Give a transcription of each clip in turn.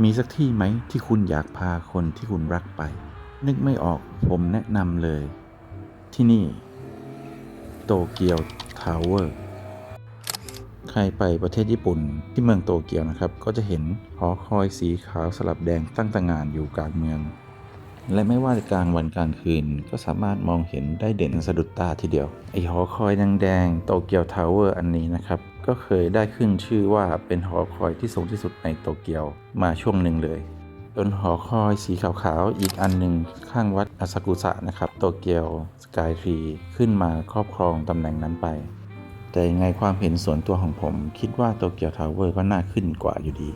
มีสักที่ไหมที่คุณอยากพาคนที่คุณรักไป นึกไม่ออกผมแนะนำเลย ที่นี่ โตเกียวทาวเวอร์ใครไปประเทศญี่ปุ่นที่เมืองโตเกียวนะครับ ก็จะเห็นหอคอยสีขาวสลับแดงตั้งตางานอยู่กลางเมือง และไม่ว่าจะกลางวันกลางคืนก็สามารถมองเห็นได้เด่นสะดุดตาทีเดียวไอหอคอยแดงๆโตเกียวทาวเวอร์อันนี้นะครับ ก็เคยได้ขึ้นชื่อว่าเป็นหอคอยที่สูงที่สุดในโตเกียวมาช่วงหนึ่งเลยจนหอคอยสีขาวๆ อีกอันหนึ่งข้างวัดอาซากุสะนะครับ โตเกียวสกายทรีขึ้นมาครอบครองตำแหน่งนั้นไป แต่ยังไงความเห็นส่วนตัวของผม คิดว่าโตเกียวทาวเวอร์ก็น่าขึ้นกว่าอยู่ดี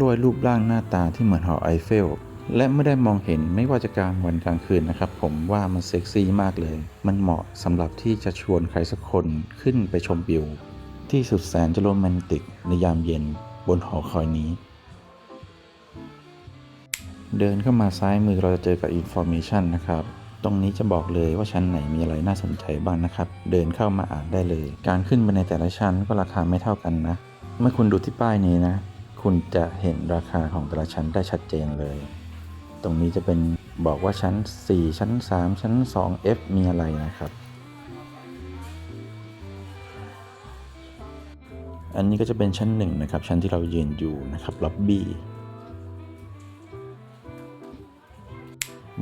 ด้วยรูปร่างหน้าตาที่เหมือนหอไอเฟล และไม่ได้มองเห็นไม่ว่าจะกลางวันกลางคืนนะครับ ผมว่ามันเซ็กซี่มากเลย มันเหมาะสำหรับที่จะชวนใครสักคนขึ้นไปชมวิว ที่สุดแสนจะโรแมนติกในยามเย็นบนหอคอยนี้ เดินเข้ามาซ้ายมือเราจะเจอกับ Information นะครับ ตรงนี้จะบอกเลยว่าชั้นไหนมีอะไรน่าสนใจบ้างนะครับ เดินเข้ามาอ่านได้เลย การขึ้นไปในแต่ละชั้นก็ราคาไม่เท่ากันนะ เมื่อคุณดูที่ป้ายนี้นะ คุณจะเห็นราคาของแต่ละชั้นได้ชัดเจนเลย ตรงนี้จะเป็นบอกว่าชั้น 4 ชั้น 3 ชั้น 2 F มีอะไรนะครับ อันนี้ก็จะเป็นชั้น1นะครับ ชั้นที่เรายืนอยู่นะครับล็อบบี้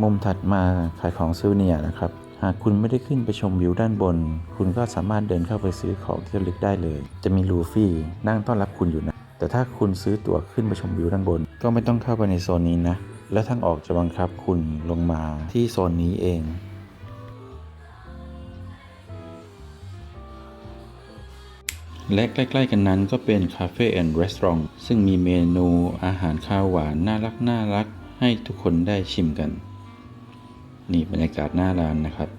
มุมถัดมาขายของซูเนียนะครับ หากคุณไม่ได้ขึ้นไปชมวิวด้านบน คุณก็สามารถเดินเข้าไปซื้อของที่ระลึกได้เลย จะมีลูฟี่นั่งต้อนรับคุณอยู่นะ แต่ถ้าคุณซื้อตั๋วขึ้นไปชมวิวด้านบน ก็ไม่ต้องเข้าไปในโซนนี้นะ และทางออกจะบังคับคุณลงมาที่โซนนี้เอง และใกล้ๆกันนั้นก็เป็นคาเฟ่แอนด์รีสอร์ทซึ่งมีเมนูอาหารข้าวหวานน่ารักน่ารักให้ทุกคนได้ชิมกัน นี่บรรยากาศหน้าร้านนะครับ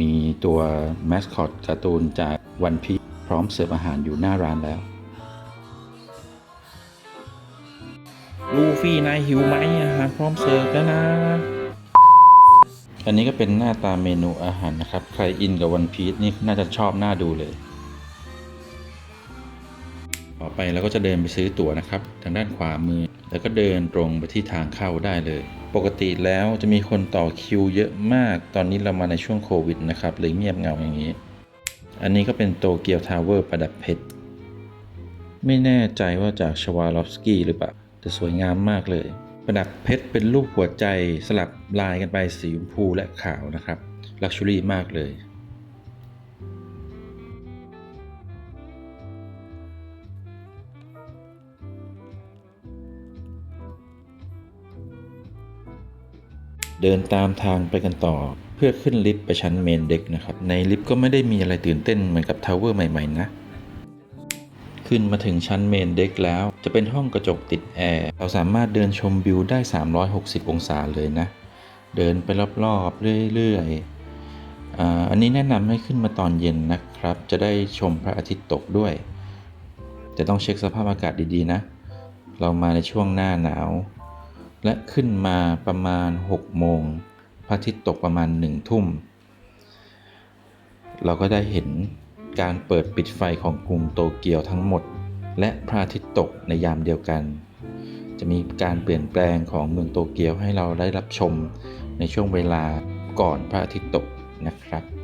มีตัวแมสคอตการ์ตูนจากวันพีพร้อมเสิร์ฟอาหารอยู่หน้าร้านแล้วลูฟี่นายหิวไหมอาหารพร้อมเสิร์ฟแล้วนะ อันนี้ก็เป็นหน้าตาเมนูอาหารนะครับ ใครอินกับวันพีชนี่น่าจะชอบหน้าดูเลย ต่อไปเราก็จะเดินไปซื้อตั๋วนะครับ ทางด้านขวามือ แล้วก็เดินตรงไปที่ทางเข้าได้เลย ปกติแล้วจะมีคนต่อคิวเยอะมาก ตอนนี้เรามาในช่วงโควิดนะครับเลยเงียบเงาอย่างนี้ อันนี้ก็เป็นโตเกียวทาวเวอร์ประดับเพชร ไม่แน่ใจว่าจากชวาลอฟสกี้หรือเปล่า แต่สวยงามมากเลย ประดับเพชรเป็นรูปหัวใจสลับลายกันไปสีชมพูและขาวนะครับ ลักชัวรี่มากเลย เดินตามทางไปกันต่อ เพื่อขึ้นลิฟต์ไปชั้นเมนเด็กนะครับ ในลิฟต์ก็ไม่ได้มีอะไรตื่นเต้นเหมือนกับทาวเวอร์ใหม่ๆนะ ขึ้นมาถึงชั้นเมนเด็กแล้ว จะเป็นห้องกระจกติดแอร์ เราสามารถเดินชมวิวได้ 360 องศาเลยนะ เดินไปรอบๆเรื่อยๆอ,อันนี้แนะนำให้ขึ้นมาตอนเย็นนะครับ จะได้ชมพระอาทิตย์ตกด้วย แต่ต้องเช็คสภาพอากาศดีๆนะ เรามาในช่วงหน้าหนาว และขึ้นมาประมาณ 6 โมง พระอาทิตย์ตกประมาณ 1 ทุ่ม เราก็ได้เห็นการเปิดปิดไฟของกรุงโตเกียวทั้งหมด และพระอาทิตย์ตกในยามเดียวกัน จะมีการเปลี่ยนแปลงของเมืองโตเกียวให้เราได้รับชมในช่วงเวลาก่อนพระอาทิตย์ตกนะครับ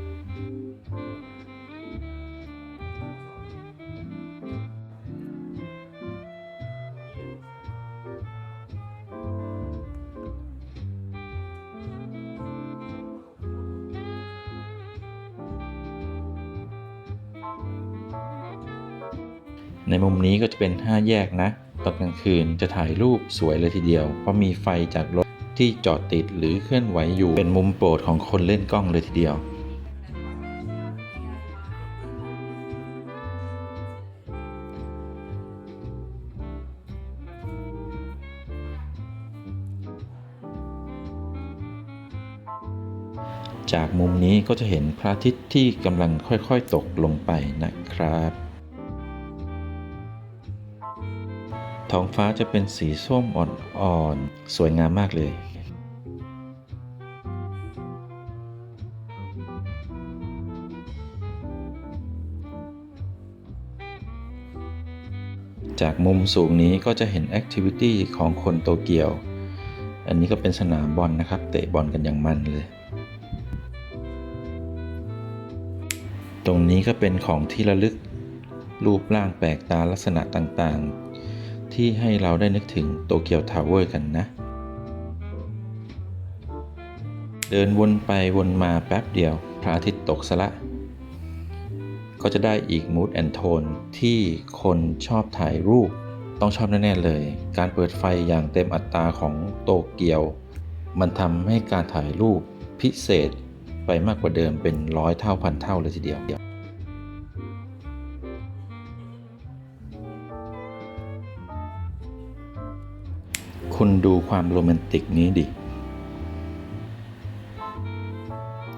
ในมุมนี้ก็จะเป็น 5 แยกนะ ตอนกลางคืนจะถ่ายรูปสวยเลยทีเดียว เพราะมีไฟจากรถที่จอดติดหรือเคลื่อนไหวอยู่ เป็นมุมโปรดของคนเล่นกล้องเลยทีเดียวจากมุมนี้ก็จะเห็นพระอาทิตย์ที่กำลังค่อยๆตกลงไปนะครับ ท้องฟ้าจะเป็นสีส้มอ่อนๆ สวยงามมากเลยจากมุมสูงนี้ก็จะเห็นแอคทิวิตี้ของคนโตเกียว อันนี้ก็เป็นสนามบอลนะครับ เตะบอลกันอย่างมันเลย ตรงนี้ก็เป็นของที่ระลึก รูปร่างแปลกตาลักษณะต่างๆ ที่ให้เราได้นึกถึงโตเกียวทาวเวอร์กันนะ เดินวนไปวนมาแป๊บเดียว พระอาทิตย์ตกซะละ ก็จะได้อีกมูดแอนโทนที่คนชอบถ่ายรูปต้องชอบแน่ๆเลย การเปิดไฟอย่างเต็มอัตราของโตเกียว มันทำให้การถ่ายรูปพิเศษไปมากกว่าเดิมเป็นร้อยเท่าพันเท่าเลยทีเดียว คุณดูความโรแมนติกนี้ดิ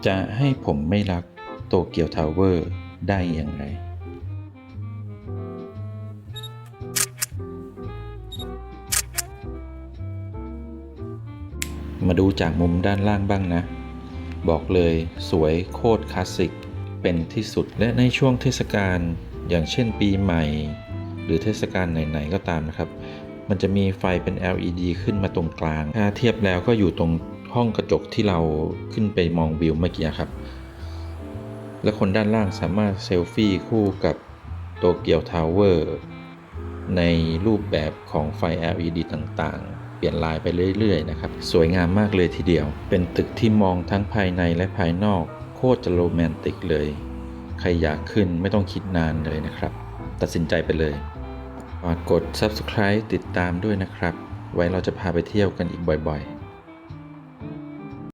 จะให้ผมไม่รักโตเกียวทาวเวอร์ได้อย่างไร มาดูจากมุมด้านล่างบ้างนะ บอกเลยสวยโคตรคลาสสิกเป็นที่สุดและในช่วงเทศกาลอย่างเช่นปีใหม่ หรือเทศกาลไหน ๆ ก็ตามนะครับ มันจะมีไฟเป็น LED ขึ้นมาตรงกลาง ถ้าเทียบแล้วก็อยู่ตรงห้องกระจกที่เราขึ้นไปมองวิวเมื่อกี้ครับ และคนด้านล่างสามารถเซลฟี่คู่กับโตเกียวทาวเวอร์ในรูปแบบของไฟ LED ต่างๆ เปลี่ยนลายไปเรื่อยๆนะครับ สวยงามมากเลยทีเดียว เป็นตึกที่มองทั้งภายในและภายนอก โคตรจะโรแมนติกเลย ใครอยากขึ้นไม่ต้องคิดนานเลยนะครับ ตัดสินใจไปเลย ฝากกด subscribe ติดตามด้วยนะครับ ไว้เราจะพาไปเที่ยวกันอีกบ่อยๆ